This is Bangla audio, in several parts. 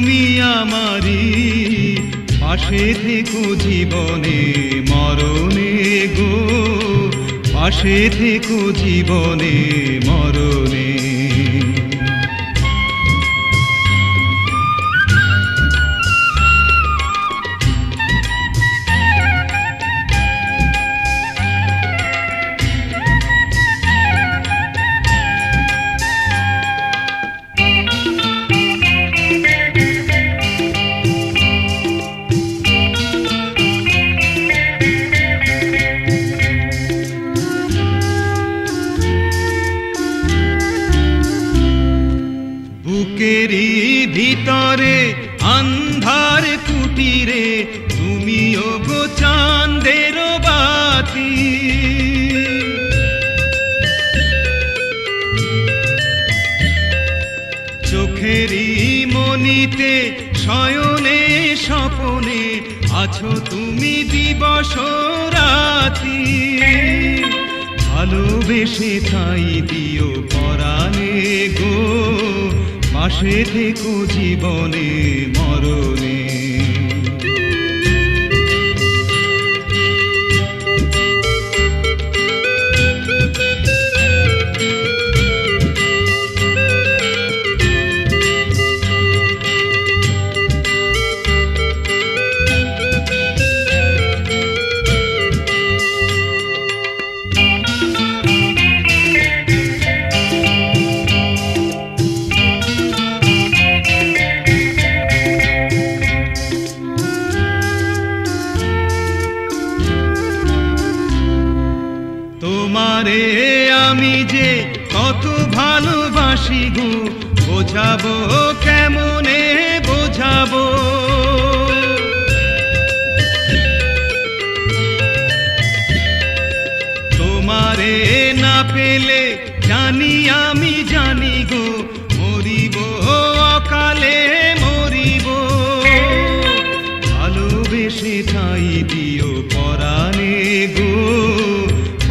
তুমি আমারি। পাশে থেকো জীবনে মরণে গো। পাশে থেকো জীবনে মরণে বুকেরই ভিতরে আন্ধার কুটিরে, তুমিও গো চাঁদের বাতি। চোখেরই মনিতে শয়নে স্বপনে আছো তুমি দিবস রাতি। ভালোবেসে ঠাই দিও পরাণে গো পাশে থেকো জীবনে মরণে। তোমারে আমি যে কত ভালোবাসি গো, বোঝাবো কেমনে, বোঝাবো? তোমারে না পেলে জানি আমি জানি গো, মরিব অকালে।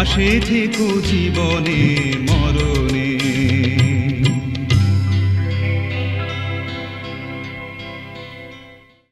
পাশে থেকো জীবনে।